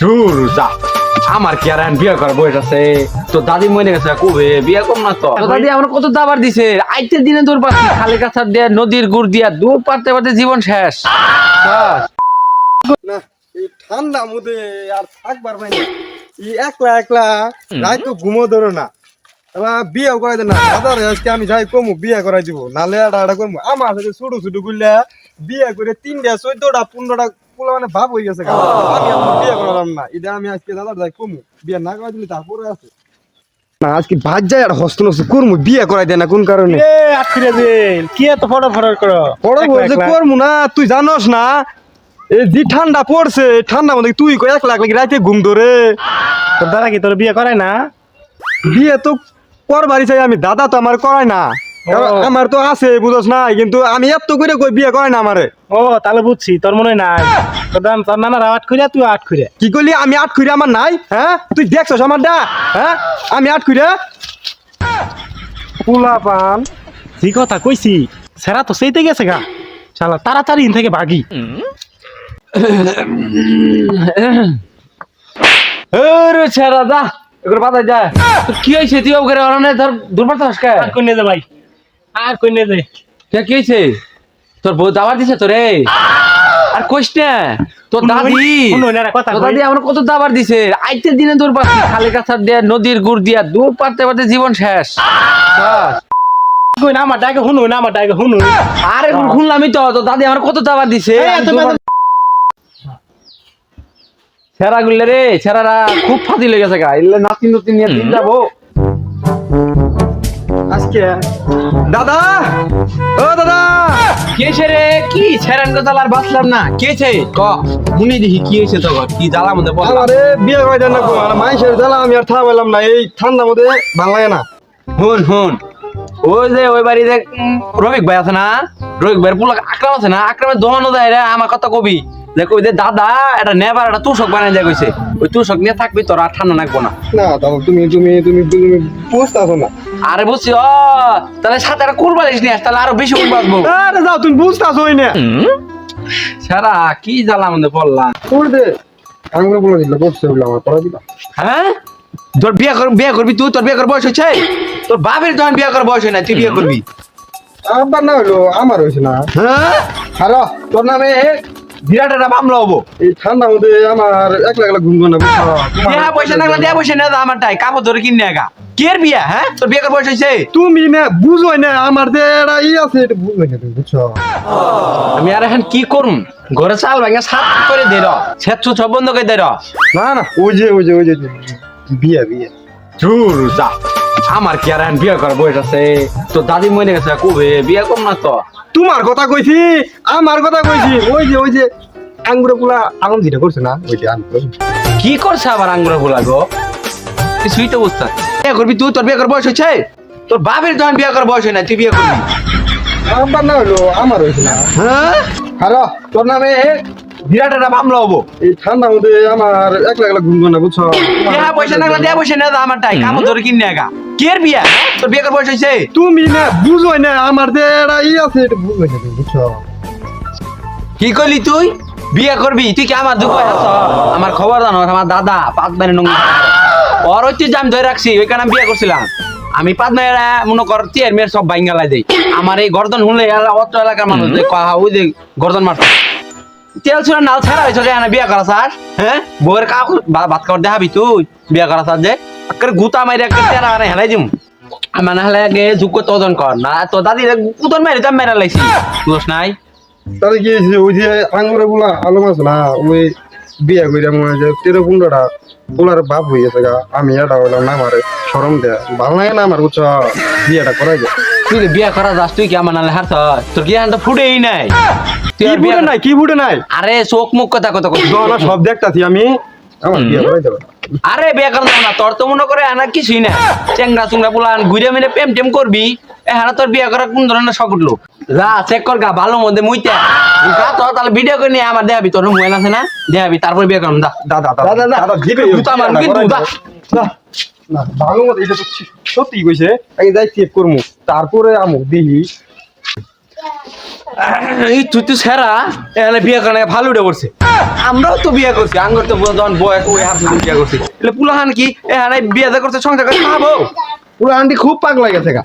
ধুর যা। আমার কি আর বিয়ে করার বয়স আছে? তো দাদি মনে গেছে কবে? বিয়ে কম না তো। দাদি আমার কত দাবার দিছে? আইতে দিনে দূর পাচ্ছি খালি কাছার দিয়া নদীর গুড় দিয়া দূর পারতে পারতে জীবন শেষ। না এই ঠান্ডা মধ্যে আর থাকবার পাই না। এই একলা একলা রাত তো ঘুমো ধরো না। বিয়ে করাই না। দাদার আজকে আমি যাই কমু বিয়ে করাই দিব। নালে করব আমার সাথে ছোট ছোটগুলা বিয়ে করে তিনটা চোদ্দটা পনেরোটা পোলা মানে ভাব হয়ে গেছে আমি বিয়ে করালাম না। এটা আমি আজকে দাদার যাই কমু। বিয়ে না করাই দিলে তারপরে আছে। না আজকে ভাত যায় আর হস্ত নষ্ট করব বিয়ে করাই দেয় না কোন কারণে? এ আটকিরে কি এত করো? বলছে একলা। না তুই জানোস না? এই যে ঠান্ডা পড়ছে ঠান্ডা মধ্যে তুই এক লাখ রাতে ঘুম ধরে? তোর দাদা কি তোর বিয়ে করে না? বিয়ে তো করবারই চাই আমি দাদা তো আমার করায় না। আমার তো আছে বুঝছ নাই কিন্তু আমি এত করে কই বিয়ে করে না আমারে। ও তাহলে বুঝছি তোর মনে নাই। তোর নানার আট খুঁড়ে তুই আট খুঁড়ে কি করলি আমি আট খুঁড়ে আমার নাই? হ্যাঁ? তুই দেখছস আমার দা হ্যাঁ? আমি আট খুঁড়ে পুলা পান। যে কথা কইছি? সেরা তো সেইতে গেছে গা। শালা তাড়াতাড়ি ইন থেকে ভাগি। ছেড়া দা এগুলো বাতাই যা। কি হয়েছে? তুই ধর দুর্বার কই নিয়ে দে ভাই। আর কই নিয়ে দে কে তোর বউ দাবার দিছে তোরে? আর কইস না তোর দাদি। তোর দাদি আমার কত দাবার দিছে। আইতে দিনে দূর পাচ্ছি খালি কাছার দিয়া নদীর গুড় দিয়া দূর পারতে পারতে জীবন শেষ। আমার ডাকে শুনো না আমার ডাকে শুনো। আরে শুনলামই তো তোর দাদি আমার কত দাবার দিছে। ছেঁড়া গুললে রে ছেঁড়ারা খুব ফাঁদি লেগে গেছে গা। এলে নাতি নতি নিয়ে দিন যাব। আজকে। দাদা! ও দাদা! কেছে রে? কি ছেড়ান কথা আর বাঁচলাম না। কেছে ক? মুনি দেখি কি হয়েছে তো কি জ্বালা মধ্যে বল আমারে বিয়ে করে দেন না আর মাইশের জ্বালা আমি আর থামাইলাম না। এই ঠান্ডা মধ্যে ভালো লাগে না। হুন হুন ওই যে ওই বাড়িতে উম, রবিক ভাই আছে না? রবিক ভাইয়ের পুলা আকরাম আছে না? আকরামের দোহানো দেয় রে আমার কথা কবি। যে কই দে দাদা এটা নেবার একটা তুষক বানাই যায় কইছে। ওই তুষক নিয়ে থাকবি তোর আর ঠান্ডা লাগবো না। না দাদা তুমি তুমি তুমি তুমি বুঝতে আসো না। আরে বুঝছি ও তাহলে সাথে একটা কুরবালিশ নিয়ে আস তাহলে আরও বেশি কুরবাস বাঁচবো আরে যাও তুমি বুঝতে আসো না সারা কি জ্বালা মধ্যে পড়লাম করে দে। আঙুলে বলে দিল বসছে বলে আমার পড়া দিবা। হ্যাঁ? তোর বিয়ে কর বিয়ে করবি তুই তোর বিয়ে করার বয়স হয়েছে? তোর বাপের তখন বিয়ে করার বয়স হয় না তুই বিয়ে করবি? আবার না হলো আমার হয়েছে না। হ্যাঁ? হ্যালো তোর নামে বিরাট একটা মামলা হব। এই ঠান্ডা মধ্যে আমার একলা একলা ঘুম না বুঝছ? তোমার- দেয়া পয়সা না দেয়া পয়সা না আমার টাই কাপড় ধরে কিনে একা কের বিয়া হ্যাঁ? তোর বিয়ে বয়স হয়েছে? তুমি না বুঝো না আমার যে এটা ই আছে এটা বুঝবে না বুঝছ? আমি আর এখন কি করুম? ঘরে চাল ভাঙা সাত করে দে র। সেচ্ছু সব বন্ধ করে দে র। না না ওই যে ওই যে ওই যে বিয়ে বিয়ে। চুর যা। আমার কি আর বিয়ে করার বয়স আছে? তোর দাদি মনে গেছে কবে? বিয়ে কর না তো। তোমার কথা কইছি আমার কথা কইছি। ওই যে ওই যে আঙ্গুরে পোলা আঙুল দিটা করছে না? ওই যে আঙ্গুর। কি করছে আবার আঙ্গুরে ভোলা গো? কিছুই তো বুঝতে বিয়ে করবি তুই? তোর বিয়ে করার বয়স হয়েছে? তোর বাপের যখন বিয়ে করার বয়স হয় না তুই বিয়ে করবি? আবার না হলো আমার হয়েছে না। হ্যাঁ? হ্যালো তোর নামে বিরাট একটা মামলা হব। এই ঠান্ডা মধ্যে আমার একলা একলা ঘুম না বুঝছ? দেয়া পয়সা না দেয়া পয়সা না আমার টাই। কাপড় ধরে কিনে একা কের বিয়া? তোর বিয়ে করার বয়স হয়েছে? তুমি না বুঝো না আমার যে এটা ই আছে এটা বুঝবে না বুঝছ? কি করলি তুই? বিয়ে করবি? তুই কি আমার দুঃখ আছ? আমার খবর জানো আমার দাদা পাঁচ বাইরে নঙ্গি ওর ঐতিহ্য আমি ধরে রাখছি ওইখানে আমি বিয়ে করছিলাম। আমি পাঁচ মেয়েরা মনে কর টিয়ার মেয়ের সব বাইঙ্গালাই দেই। আমার এই গর্দন শুনলে অত এলাকার মানুষ যে কহা ওই যে গর্দন মারছে। তেল ছিল নাল ছাড়া হয়েছে যে বিয়ে করা স্যার হ্যাঁ বউয়ের কাউ ভাত খাওয়ার দেখাবি তুই, বিয়ে করা স্যার যে। একের গুতা মারি একের তেরা মানে হেলাই দিম। আমার হলে আগে যোগ্য তদন কর, না তো দাদি কুতন মারি তো মেরা লাইছি। দোষ নাই। তাহলে কি ওই যে আঙ্গুরে পোলা আলম আছে না, ওই বিয়ে করে মনে হয় তেরো পনেরোটা পোলার বাপ হয়ে গেছে গা, আমি এটা হইলাম না সরম দেয়। ভালো লাগে না আমার বুঝছ, বিয়েটা যায়। তুই বিয়ে করা যাস তুই কি আমার নালে হারছ? তোর কি তো ফুটেই নাই? কি বুড়ে নাই কি বুড়ে নাই? আরে চোখ মুখ কথা কথা না সব দেখতাছি আমি। আমার বিয়ে করাই যাবে আরে বিয়ে করা যাবে না তোর তো মনে করে আনা কিছুই না চেংড়া চুংড়া বলা ঘুরে মিলে প্রেম টেম করবি এখানে তোর বিয়ে করা কোন ধরনের শখ উঠল? যা চেক কর গা ভালো মধ্যে মুইতে। গা তো তাহলে ভিডিও করে নিয়ে আমার দেখাবি তোর মোবাইল আছে না? দেখাবি তারপর বিয়ে করলাম দা দাদা। দাদা দিবে জুতা মারুন কিন্তু, দা। না না ভালো মতো এটা তো সত্যি কইছে আমি যাই চেক করমু। তারপরে আমু দিহি। এই তুই তো সেরা এখানে বিয়ে করে ভালো উঠে পড়ছে। আমরাও তো বিয়ে করছি আঙ্গর তো যখন বয়স ওই হাত বিয়ে করছি। তাহলে পুলাহান কি এখানে বিয়ে করছে সংসার করে খাব। পুলাহানটি খুব পাগলা গেছে গা।